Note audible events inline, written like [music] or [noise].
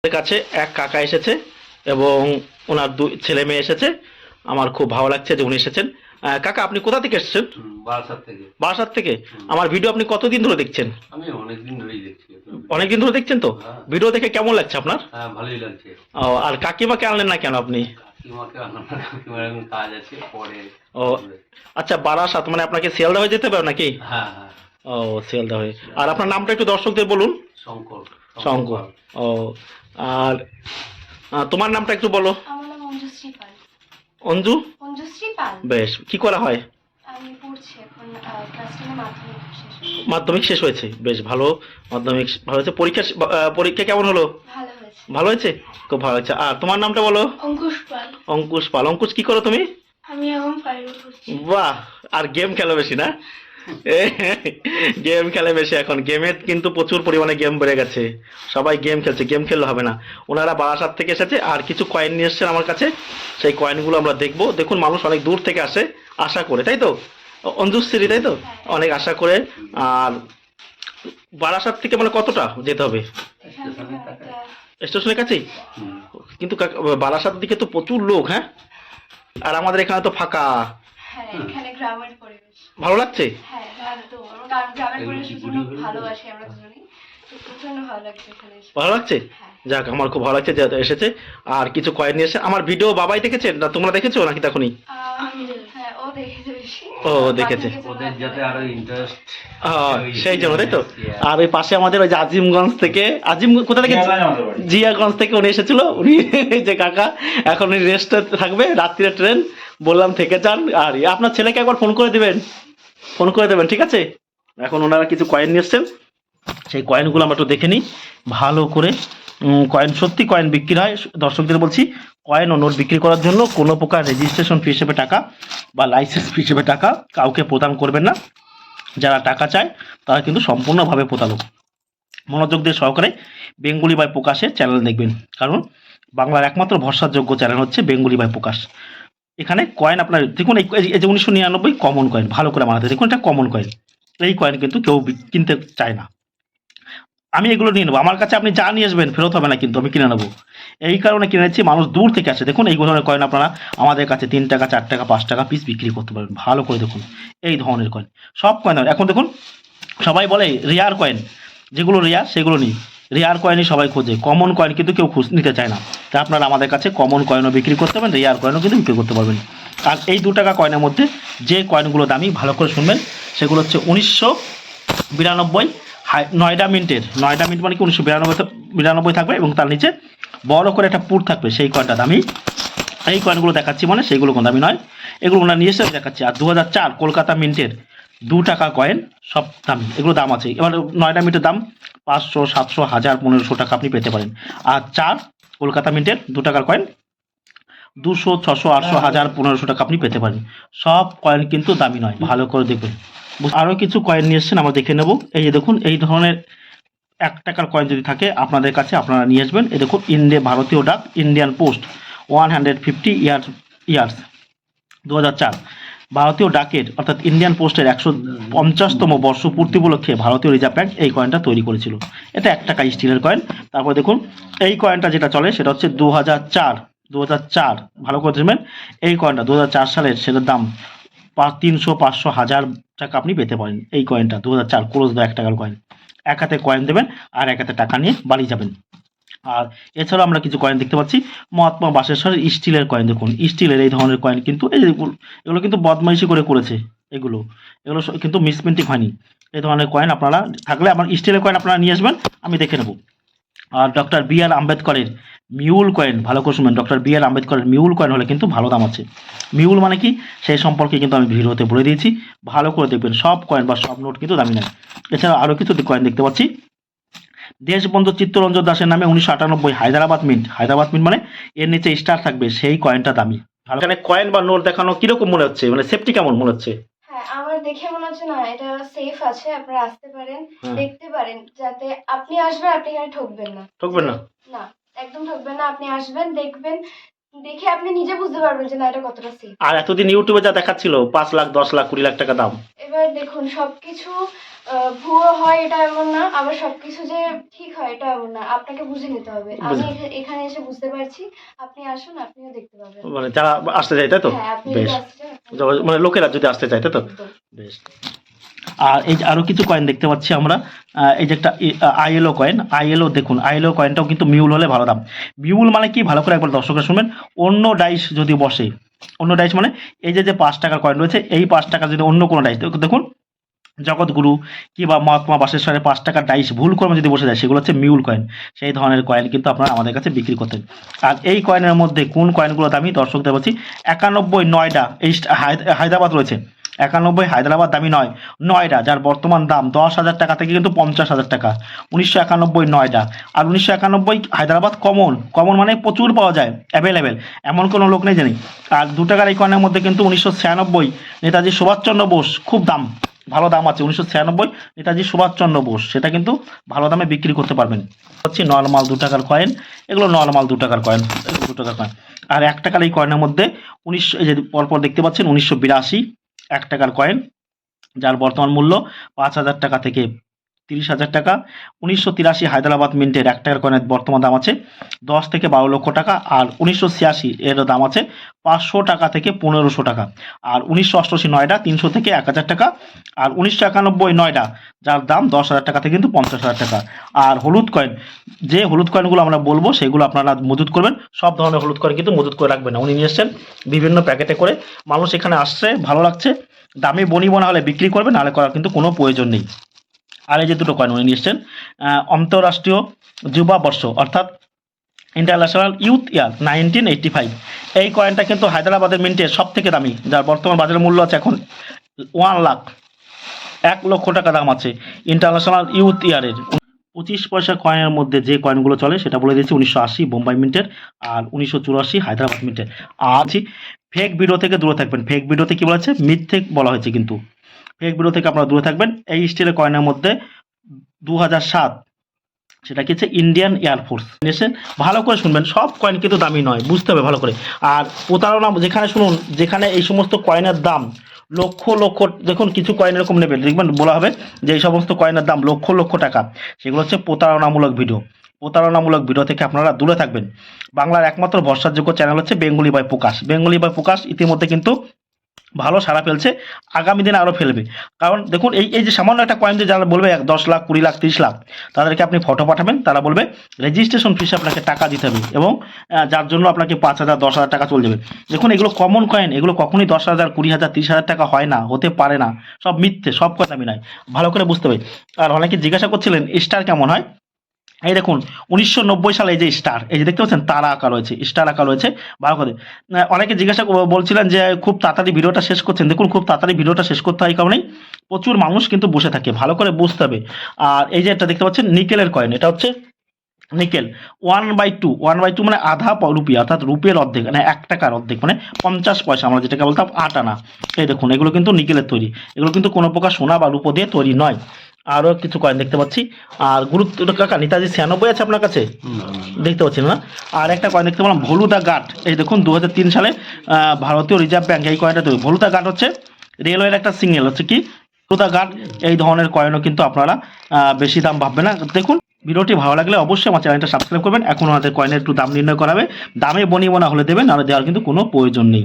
আমাদের কাছে এক কাকা এসেছে এবং ওনার দুই ছেলে মেয়ে এসেছে। আমার খুব ভালো লাগছে যে উনি এসেছেন। কাকা আপনি কোথা থেকে এসেছেন? বারাসাত থেকে। বারাসাত থেকে? আমার ভিডিও আপনি কতদিন ধরে দেখছেন? আমি অনেকদিন ধরেই দেখছি। অনেকদিন ধরে দেখছেন তো? হ্যাঁ। ভিডিও দেখে কেমন লাগছে আপনার? হ্যাঁ ভালোই লাগছে। ও, আর কাকিমাকে আনলেন না কেন আপনি? কাজ আছে পরে ও আচ্ছা বারাসাত মানে আপনাকে শিয়ালদা হয়ে যেতে হবে নাকি? হ্যাঁ। ও শিয়ালদা হয়ে। আর আপনার নামটা একটু দর্শকদের বলুন। শঙ্কর। শঙ্কর ও আর তোমার নামটা একটু বলো। অঞ্জু? অঞ্জুশ্রী পাল। বেশ কি করা হয়? আমি পড়ছি এখন ক্লাস টেনে মাধ্যমিক শেষ হয়েছে। বেশ ভালো। মাধ্যমিক ভালো হয়েছে। পরীক্ষা পরীক্ষা কেমন হলো? ভালো হয়েছে। ভালো খুব ভালো হয়েছে। আর তোমার নামটা বলো। অঙ্কুশ পাল। অঙ্কুশ পাল। অঙ্কুশ কি করো তুমি? আমি এখন বাহ! আর গেম খেলো বেশি না? [laughs] গেম খেলে বেশি এখন। গেমে কিন্তু প্রচুর পরিমাণে গেম বেড়ে গেছে। সবাই গেম খেলছে গেম খেললে হবে না। ওনারা বারাসাত থেকে এসেছে আর কিছু কয়েন নিয়ে এসেছেন আমার কাছে। সেই কয়েনগুলো আমরা দেখব। দেখুন মানুষ অনেক দূর থেকে আসে আশা করে তাই তো? অঞ্জুশ্রী তাই তো? অনেক আশা করে। আর বারাসাত থেকে মানে কতটা যেতে হবে? স্টেশনের কাছেই? কিন্তু বারাসাত দিকে তো প্রচুর লোক হ্যাঁ? আর আমাদের এখানে তো ফাঁকা। হ্যাঁ এখানে গ্রামের পরিবেশ। ভালো লাগছে? হ্যাঁ ভালো তো। গ্রামের পরিবেশ কি প্রচণ্ড ঘুরে ঘুরে ভালোবাসি আমরা দুজনেই। ভালো লাগছে এখানে এসে। ভালো লাগছে? হ্যাঁ। যাক আমার খুব ভালো লাগছে যে এসেছে। আর কিছু কয়েন নিয়ে এসে আমার ভিডিও বাবাই দেখেছে? না তোমরা দেখেছ নাকি তখনই? হ্যাঁ ও দেখেছে ও, দেখেছে। বাকি ওদের যাতে আরও ইন্টারেস্ট আহ, সেই জন্য তাই তো? আর ওই পাশে আমাদের ওই যে আজিমগঞ্জ থেকে আজিম কোথা থেকে জিয়াগঞ্জ থেকে উনি এসেছিল। উনি যে কাকা এখন উনি রেস্টে থাকবে রাত্রিরে ট্রেন বললাম, থেকে যান, আর, আপনার ছেলেকে একবার ফোন করে দিবেন। ফোন করে দেবেন, ঠিক আছে? এখন ওনারা কিছু কয়েন নিয়ে এসছেন। সেই কয়েনগুলো আমরা একটু দেখে নিই। ভালো করে কয়েন সত্যি কয়েন বিক্রি হয়। দর্শকদের বলছি কয়েন ও নোট বিক্রি করার জন্য কোনো প্রকার রেজিস্ট্রেশন ফি হিসেবে টাকা বা লাইসেন্স ফি হিসেবে টাকা কাউকে প্রদান করবেন না। যারা টাকা চায়, তারা কিন্তু সম্পূর্ণভাবে প্রতারক। মনোযোগ দিয়ে সহকারে বেঙ্গলি বাই প্রকাশের চ্যানেল দেখবেন। কারণ বাংলার একমাত্র ভরসাযোগ্য চ্যানেল হচ্ছে বেঙ্গলি বাই প্রকাশ। এখানে কয়েন আপনার, দেখুন এই যে উনিশশো নিরানব্বই কমন কয়েন ভালো করে মানাতে দেখুন এটা কমন কয়েন এই কয়েন কিন্তু কেউ কিনতে চায় না। আমি এগুলো নিয়ে নেব। আমার কাছে আপনি যা নিয়ে আসবেন, ফেরত হবে না কিন্তু, আমি কিনে নেব। এই কারণে কিনে নিচ্ছি, মানুষ দূর থেকে আসে। দেখুন এই ধরনের কয়েন আপনারা আমাদের কাছে তিন টাকা, চার টাকা, পাঁচ টাকা পিস বিক্রি করতে পারবেন ভালো করে দেখুন। এই ধরনের কয়েন সব কয়েন এখন দেখুন, সবাই বলে রেয়ার কয়েন যেগুলো রেয়ার সেগুলো নিই। রেয়ার কয়েনই সবাই খোঁজে, কমন কয়েন কিন্তু কেউ খুঁজ নিতে চায় না। তা আপনারা আমাদের কাছে কমন কয়েনও বিক্রি করতে পারবেন, রেয়ার কয়েনও কিন্তু বিক্রি করতে পারবেন। আর এই দু টাকা কয়েনের মধ্যে যে কয়েনগুলো দামি, ভালো করে শুনবেন, সেগুলো হচ্ছে উনিশশো বিরানব্বই হাই, নয়ডা মিন্টের, নয়ডা মিন্ট মানে কি, উনিশশো বিরানব্বই বিরানব্বই থাকবে এবং তার নিচে বড় করে একটা পুর থাকবে, সেই কয়েনটা দামি। এই কয়েনগুলো দেখাচ্ছি মানে সেইগুলো কোনো দামি নয়। এগুলো ওনার এসে দেখাচ্ছি। আর দু হাজার চার কলকাতা মিন্টের দু টাকা কয়েন সব দামি এগুলো দাম আছে। এবার নয়ডা মিন্টের দাম পাঁচশো সাতশো হাজার পনেরোশো টাকা আপনি পেতে পারেন। আর চার কলকাতা মিন্টের দু টাকার কয়েন দুশো ছশো আটশো হাজার পনেরোশো টাকা আপনি পেতে পারেন। সব কয়েন কিন্তু দামি নয় ভালো করে দেখবেন আরও কিছু কয়েন নিয়ে এসছেন আমরা দেখে নেব। এই যে দেখুন এই ধরনের এক টাকার কয়েন যদি থাকে আপনাদের কাছে আপনারা নিয়ে আসবেন। এই দেখুন ইন্ডিয়া ভারতীয় ডাক Indian post one hundred fifty year years দু হাজার চার। ভারতীয় ডাকের, অর্থাৎ ইন্ডিয়ান পোস্টের একশো পঞ্চাশতম বর্ষ পূর্তি উপলক্ষে ভারতীয় রিজার্ভ ব্যাঙ্ক এই কয়েনটা তৈরি করেছিল। এটা এক টাকা স্টিলের কয়েন তারপর দেখুন, এই কয়েনটা যেটা চলে সেটা হচ্ছে দু হাজার চার দু হাজার চার, ভালো করে দেখবেন এই কয়েনটা দু হাজার চার সালের সেটার দাম পাঁচ, তিনশো, পাঁচশো, হাজার টাকা আপনি পেতে পারেন এই কয়েনটা দু হাজার চার ক্রোজ এক টাকার কয়েন এক হাতে কয়েন দেবেন আর এক হাতে টাকা নিয়ে বাড়ি যাবেন। আর এছাড়াও আমরা কিছু কয়েন দেখতে পাচ্ছি। মহাত্মা বাসেশ্বরের স্টিলের কয়েন দেখুন। স্টিলের এই ধরনের কয়েন কিন্তু এই এগুলো কিন্তু বদমাইশি করে করেছে এগুলো। এগুলো কিন্তু মিসপ্রিন্টিং হয়নি। এই ধরনের কয়েন আপনারা থাকলে আমার স্টিলের কয়েন আপনারা নিয়ে আসবেন, আমি দেখে নেব। আর ডক্টর বি আর আম্বেদকরের মিউল কয়েন ভালো করে শুনবেন ডক্টর বি আর আম্বেদকরের মিউল কয়েন হলে কিন্তু ভালো দাম আছে। মিউল মানে কি? সেই সম্পর্কে কিন্তু আমি ভিডিওতে বলে দিয়েছি। ভালো করে দেখবেন, সব কয়েন বা সব নোট কিন্তু দামি নয়। এছাড়া আরও কিছু কয়েন দেখতে পাচ্ছি। দেশবন্ধু চিত্তরঞ্জন দাসের নামে উনিশশো আটানব্বই হায়দ্রাবাদ মিন্ট হায়দ্রাবাদ মিন্ট মানে এর নিচে স্টার থাকবে সেই কয়েনটা দামি। ভালো। এখানে কয়েন বা নোট দেখানো কীরকম মনে হচ্ছে? মানে সেফটি কেমন মনে হচ্ছে? হ্যাঁ আমার দেখে মনে হচ্ছে না এটা সেফ আছে আপনারা আসতে পারেন হ্যাঁ। দেখতে পারেন যাতে আপনি আসবেন আপনি এখানে ঠকবেন না। ঠকবেন না? না একদম ঠকবেন না আপনি আসবেন দেখবেন দেখে আপনি নিজে বুঝতে পারবেন যে না এটা কতটা সেফ আর এতদিন ইউটিউবে যা দেখাচ্ছিল পাঁচ লাখ দশ লাখ কুড়ি লাখ টাকা দাম। এবার দেখুন সবকিছু আহ, ভুয়ো হয় এটা এমন না আবার সবকিছু যে ঠিক হয় এটা এমন না। আপনাকে বুঝে নিতে হবে। আমি এখা- এখানে এসে বুঝতে পারছি। আপনি আসুন আপনিও দেখতে পাবেন। মানে যারা আসতে চায় তাই তো? হ্যাঁ আপনি বেশ। যদি আসতে চান, আপনি- যখন- মানে লোকেরা যদি আসতে চায় তাই তো? একদম। বেশ। আর এই যে আরও কিছু কয়েন দেখতে পাচ্ছি আমরা। এই যে একটা আইএলও কয়েন আইএলও দেখুন আইএলও কয়েনটাও কিন্তু মিউল হলে ভালো দাম। মিউল মানে কি? ভালো করে একবার দর্শকরা শুনবেন। অন্য ডাইস যদি বসে, অন্য ডাইস মানে এই যে যে পাঁচ টাকার কয়েন রয়েছে, এই পাঁচ টাকা যদি অন্য কোনো ডাইস দেখুন জগৎগুরু কিংবা মহাত্মা বাসেশ্বরের পাঁচ টাকার ডাইস ভুল করে যদি বসে যায়, সেগুলো হচ্ছে মিউল কয়েন সেই ধরনের কয়েন কিন্তু আপনারা আমাদের কাছে বিক্রি করতেন আর এই কয়েনের মধ্যে কোন কয়েনগুলো দামি? দর্শকদের বলছি, একানব্বই নয়ডা, এই হায়দ্রাবাদ রয়েছে। একানব্বই হায়দ্রাবাদ দামি নয়, নয়ডা, যার বর্তমান দাম দশ হাজার টাকা থেকে কিন্তু পঞ্চাশ হাজার টাকা। উনিশশো একানব্বই নয়ডা। আর উনিশশো একানব্বই হায়দ্রাবাদ কমন কমন মানে প্রচুর পাওয়া যায় অ্যাভেলেবেল এমন কোনো লোক নেই জানি আর দু টাকার এই কয়েনের মধ্যে কিন্তু উনিশশো ছিয়ানব্বই নেতাজি সুভাষচন্দ্র বোস, খুব দাম, ভালো দাম আছে। উনিশশো ছিয়ানব্বই নেতাজি সুভাষচন্দ্র বোস, সেটা কিন্তু ভালো দামে বিক্রি করতে পারবেন। হচ্ছে নর্মাল দু টাকার কয়েন এগুলো নর্মাল দু টাকার কয়েন দু টাকার কয়েন আর এক টাকার এই কয়েনের মধ্যে উনিশশো এই যে পরপর দেখতে পাচ্ছেন, উনিশশো বিরাশি এক টাকার কয়েন যার বর্তমান মূল্য পাঁচ হাজার টাকা থেকে তিরিশ হাজার টাকা। উনিশশো তিরাশি হায়দ্রাবাদ মিন্টের এক টাকার কয়েনের বর্তমান দাম আছে দশ থেকে বারো লক্ষ টাকা আর উনিশশো ছিয়াশি এর দাম আছে পাঁচশো টাকা থেকে পনেরোশো টাকা। আর উনিশশো অষ্টআশি নয়টা তিনশো থেকে এক হাজার টাকা। আর উনিশশো একানব্বই নয়ডা যার দাম দশ হাজার টাকা থেকে কিন্তু পঞ্চাশ হাজার টাকা। আর হলুদ কয়েন, যে হলুদ কয়েনগুলো আমরা বলব সেগুলো আপনারা মজুত করবেন। সব ধরনের হলুদ কয়েন কিন্তু মজুত করে রাখবেন না। উনি নিয়ে এসছেন বিভিন্ন প্যাকেটে করে। মানুষ এখানে আসছে, ভালো লাগছে। দামে বনি বনা হলে বিক্রি করবে, নাহলে করার কিন্তু কোনো প্রয়োজন নেই। আর এই যে দুটো কয়েন উনি নিয়ে এসছেন আহ, অন্তরাষ্ট্রীয় যুবা বর্ষ অর্থাৎ international youth year nineteen eighty five এই কয়েনটা কিন্তু হায়দ্রাবাদের মিন্টে সব থেকে দামি যার বর্তমান বাজারের মূল্য আছে এখন ওয়ান লাখ এক লক্ষ টাকা দাম আছে। ইন্টারন্যাশনাল ইউথ ইয়ারের পঁচিশ পয়সা কয়েনের মধ্যে যে কয়েনগুলো চলে সেটা বলে দিয়েছি উনিশশো আশি বোম্বাই মিন্টের আর উনিশশো চুরাশি হায়দ্রাবাদ মিন্টের আর ফেক ভিডিও থেকে দূরে থাকবেন। ফেক ভিডিওতে কি বলা হচ্ছে মিথ্যে বলা হয়েছে কিন্তু। ফেক ভিডিও থেকে আপনারা দূরে থাকবেন। এই স্টিলের কয়েনের মধ্যে দু সাত, সেটা কি হচ্ছে? ইন্ডিয়ান এয়ারফোর্স এসে ভালো করে শুনবেন, সব কয়েন কিন্তু দামি নয়, বুঝতে হবে ভালো করে। আর প্রতারণা, যেখানে শুনুন, যেখানে এই সমস্ত কয়েনের দাম লক্ষ লক্ষ, দেখুন কিছু কয়েন এরকম নেবেন, দেখবেন বলা হবে যে এই সমস্ত কয়েনের দাম লক্ষ লক্ষ টাকা। সেগুলো হচ্ছে প্রতারণামূলক ভিডিও প্রতারণামূলক ভিডিও থেকে আপনারা দূরে থাকবেন। বাংলার একমাত্র ভরসাযোগ্য চ্যানেল হচ্ছে Bengali by Prakash Bengali by Prakash ইতিমধ্যে কিন্তু ভালো সারা ফেলছে, আগামী দিনে আরও ফেলবে। কারণ দেখুন, এই এই যে সামান্য একটা কয়েন যারা বলবে এক দশ লাখ, কুড়ি লাখ, তিরিশ লাখ, তাদেরকে আপনি ফটো পাঠাবেন, তারা বলবে রেজিস্ট্রেশন ফিসে আপনাকে টাকা দিতে হবে এবং যার জন্য আপনাকে পাঁচ হাজার, দশ হাজার টাকা চলে যাবে। দেখুন, এগুলো কমন কয়েন এগুলো কখনই দশ হাজার, কুড়ি হাজার, তিরিশ হাজার টাকা হয় না, হতে পারে না। সব মিথ্যে, সব কয়েন আমি নাই ভালো করে বুঝতে হবে। আর অনেকে জিজ্ঞাসা করছিলেন স্টার কেমন হয়? এই দেখুন, উনিশশো নব্বই সালে এই যে স্টার এই যে দেখতে পাচ্ছেন, তারা আঁকা রয়েছে স্টার আঁকা রয়েছে ভালো করে অনেকে জিজ্ঞাসা বলছিলেন যে খুব তাড়াতাড়ি ভিডিওটা শেষ করছেন। দেখুন, খুব তাড়াতাড়ি ভিডিওটা শেষ করতে হয় কারণেই প্রচুর মানুষ কিন্তু বসে থাকে, ভালো করে বুঝতে হবে। আর এই যে এটা দেখতে পাচ্ছেন নিকেলের কয়েন এটা হচ্ছে nickel one by two one by two মানে আধা রুপি, অর্থাৎ রুপির অর্ধেক মানে এক টাকার অর্ধেক মানে পঞ্চাশ পয়সা, আমরা যেটাকে বলতাম আট আনা। এই দেখুন, এগুলো কিন্তু নিকেলের তৈরি, এগুলো কিন্তু কোনো প্রকার সোনা বা রূপো দিয়ে তৈরি নয়। আরও কিছু কয়েন দেখতে পাচ্ছি। আর গুরুত্ব কাকা নেতাজি ছিয়ানব্বই আছে আপনার কাছে? দেখতে পাচ্ছেন না? আর একটা কয়েন দেখতে পেলাম ভলুদা গাট এই দেখুন দু হাজার তিন সালে ভারতীয় রিজার্ভ ব্যাংক এই কয়েনটা তৈরি। ভলুদা গাট হচ্ছে রেলওয়ের একটা সিঙ্গেল হচ্ছে কি? ভলুদা গাট এই ধরনের কয়েনও কিন্তু আপনারা আহ, বেশি দাম ভাববে না। দেখুন ভিডিওটি ভালো লাগলে অবশ্যই আমার চ্যানেলটা সাবস্ক্রাইব করবেন। এখন ওনাদের কয়েনের একটু দাম নির্ণয় করাবে দামে বনিয়ে বনা হলে দেবেন আর দেওয়ার কিন্তু কোনো প্রয়োজন নেই।